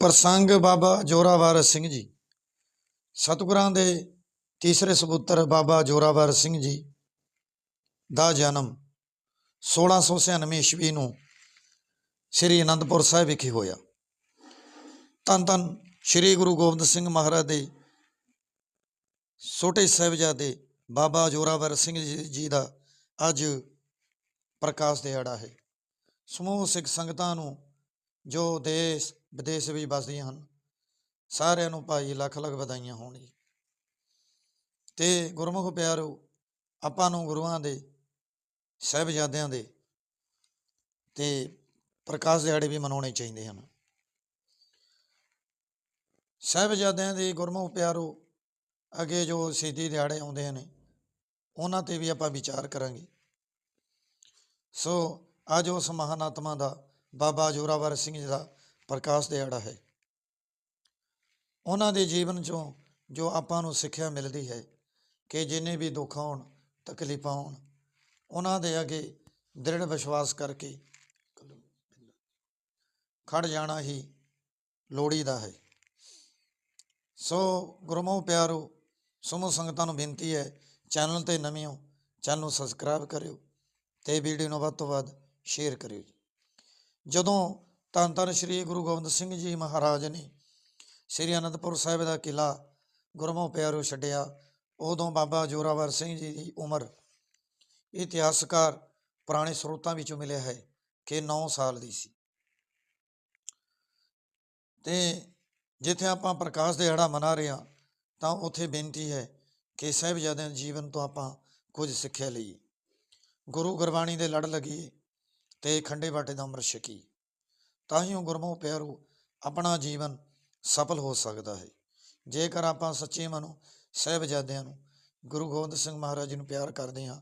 ਪ੍ਰਸੰਗ ਬਾਬਾ ਜੋਰਾਵਰ ਸਿੰਘ ਜੀ। ਸਤਿਗੁਰਾਂ ਦੇ ਤੀਸਰੇ ਸਪੁੱਤਰ ਬਾਬਾ ਜੋਰਾਵਰ ਸਿੰਘ ਜੀ ਦਾ ਜਨਮ 1696 ਈਸਵੀ ਨੂੰ ਸ੍ਰੀ ਅਨੰਦਪੁਰ ਸਾਹਿਬ ਵਿਖੇ ਹੋਇਆ। ਧੰਨ ਧੰਨ ਸ੍ਰੀ ਗੁਰੂ ਗੋਬਿੰਦ ਸਿੰਘ ਮਹਾਰਾਜ ਦੇ ਛੋਟੇ ਸਾਹਿਬਜ਼ਾਦੇ ਬਾਬਾ ਜੋਰਾਵਰ ਸਿੰਘ ਜੀ ਜੀ ਦਾ ਅੱਜ ਪ੍ਰਕਾਸ਼ ਦਿਹਾੜਾ ਹੈ। ਸਮੂਹ ਸਿੱਖ ਸੰਗਤਾਂ ਨੂੰ ਜੋ ਦੇਸ਼ ਵਿਦੇਸ਼ ਵੀ ਵਸਦੀਆਂ ਹਨ। ਸਾਰਿਆਂ ਨੂੰ ਭਾਈ ਲੱਖ ਲੱਖ ਵਧਾਈਆਂ ਹੋਣ ਜੀ ਤੇ ਗੁਰਮੁਖ ਪਿਆਰੋ, ਆਪਾਂ ਨੂੰ ਗੁਰੂਆਂ ਦੇ, ਸਾਹਿਬਜ਼ਾਦਿਆਂ ਦੇ ਤੇ ਪ੍ਰਕਾਸ਼ ਦਿਹਾੜੇ ਵੀ ਮਨਾਉਣੇ ਚਾਹੀਦੇ ਹਨ। ਸਾਹਿਬਜ਼ਾਦਿਆਂ ਦੇ ਗੁਰਮੁਖ ਪਿਆਰੋ, ਅੱਗੇ ਜੋ ਸ਼ਹੀਦੀ ਦਿਹਾੜੇ ਆਉਂਦੇ ਨੇ, ਉਹਨਾਂ ਤੇ ਵੀ ਆਪਾਂ ਵਿਚਾਰ ਕਰਾਂਗੇ। ਸੋ ਅੱਜ ਉਸ ਮਹਾਨ ਆਤਮਾ ਦਾ ਬਾਬਾ ਜੋਰਾਵਰ ਸਿੰਘ ਜੀ ਦਾ ਪ੍ਰਕਾਸ਼ ਦਿਹਾੜਾ ਹੈ। ਉਹਨਾਂ ਦੇ ਜੀਵਨ ਚੋਂ ਜੋ ਆਪਾਂ ਨੂੰ ਸਿੱਖਿਆ ਮਿਲਦੀ ਹੈ ਕਿ ਜਿੰਨੇ ਵੀ ਦੁੱਖ ਆਉਣ ਤਕਲੀਫਾਂ ਆਉਣ ਉਹਨਾਂ ਦੇ ਅੱਗੇ ਦ੍ਰਿੜ ਵਿਸ਼ਵਾਸ ਕਰਕੇ ਖੜ ਜਾਣਾ ਹੀ ਲੋੜੀਦਾ ਹੈ। ਸੋ ਗੁਰਮੁਖ ਪਿਆਰੋ ਸਮੂਹ ਸੰਗਤਾਂ ਨੂੰ ਬੇਨਤੀ ਹੈ, ਚੈਨਲ ਤੇ ਨਵੇਂ ਹੋ, ਚੈਨਲ ਨੂੰ ਸਬਸਕ੍ਰਾਈਬ ਕਰਿਓ ਤੇ ਵੀਡੀਓ ਨੂੰ ਵੱਧ ਤੋਂ ਵੱਧ ਸ਼ੇਅਰ ਕਰਿਓ ਜੀ। ਜਦੋਂ ਧੰਨ ਧੰਨ ਸ੍ਰੀ ਗੁਰੂ ਗੋਬਿੰਦ ਸਿੰਘ ਜੀ ਮਹਾਰਾਜ ਨੇ ਸ੍ਰੀ ਅਨੰਦਪੁਰ ਸਾਹਿਬ ਦਾ ਕਿਲਾ ਗੁਰਮੋ ਪਿਆਰੋ ਛੱਡਿਆ। ਉਦੋਂ ਬਾਬਾ ਜੋਰਾਵਰ ਸਿੰਘ ਜੀ ਦੀ ਉਮਰ ਇਤਿਹਾਸਕਾਰ ਪੁਰਾਣੇ ਸਰੋਤਾਂ ਵਿੱਚੋਂ ਮਿਲਿਆ ਹੈ ਕਿ 9 ਸਾਲ ਦੀ ਸੀ। ਤੇ ਜਿੱਥੇ ਆਪਾਂ ਪ੍ਰਕਾਸ਼ ਦਿਹਾੜਾ ਮਨਾ ਰਹੇ ਹਾਂ, ਤਾਂ ਉੱਥੇ ਬੇਨਤੀ ਹੈ ਕਿ ਸਾਹਿਬਜ਼ਾਦਿਆਂ ਦੇ ਜੀਵਨ ਤੋਂ ਆਪਾਂ ਕੁਝ ਸਿੱਖਿਆ ਲਈਏ। ਗੁਰੂ ਗੁਰਬਾਣੀ ਦੇ ਲੜ ਲੱਗੀਏ ਤੇ ਖੰਡੇ ਬਾਟੇ ਦਾ ਅੰਮ੍ਰਿਤ ਛਕੀਏ। ਤਾਂ ਹੀ ਉਹ ਗੁਰਮੁਖ ਪਿਆਰੋ ਆਪਣਾ ਜੀਵਨ ਸਫਲ ਹੋ ਸਕਦਾ ਹੈ। ਜੇਕਰ ਆਪਾਂ ਸੱਚੇ ਮਨੋਂ, ਸਾਹਿਬਜ਼ਾਦਿਆਂ ਨੂੰ ਗੁਰੂ ਗੋਬਿੰਦ ਸਿੰਘ ਮਹਾਰਾਜ ਜੀ ਨੂੰ ਪਿਆਰ ਕਰਦੇ ਹਾਂ,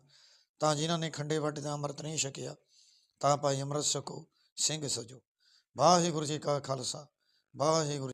ਤਾਂ ਜਿਨ੍ਹਾਂ ਨੇ ਖੰਡੇ ਬਾਟੇ ਦਾ ਅੰਮ੍ਰਿਤ ਨਹੀਂ ਛਕਿਆ, ਤਾਂ ਭਾਈ ਅੰਮ੍ਰਿਤ ਛਕੋ ਸਿੰਘ ਸਜੋ। ਵਾਹਿਗੁਰੂ ਜੀ ਕਾ ਖਾਲਸਾ, ਵਾਹਿਗੁਰੂ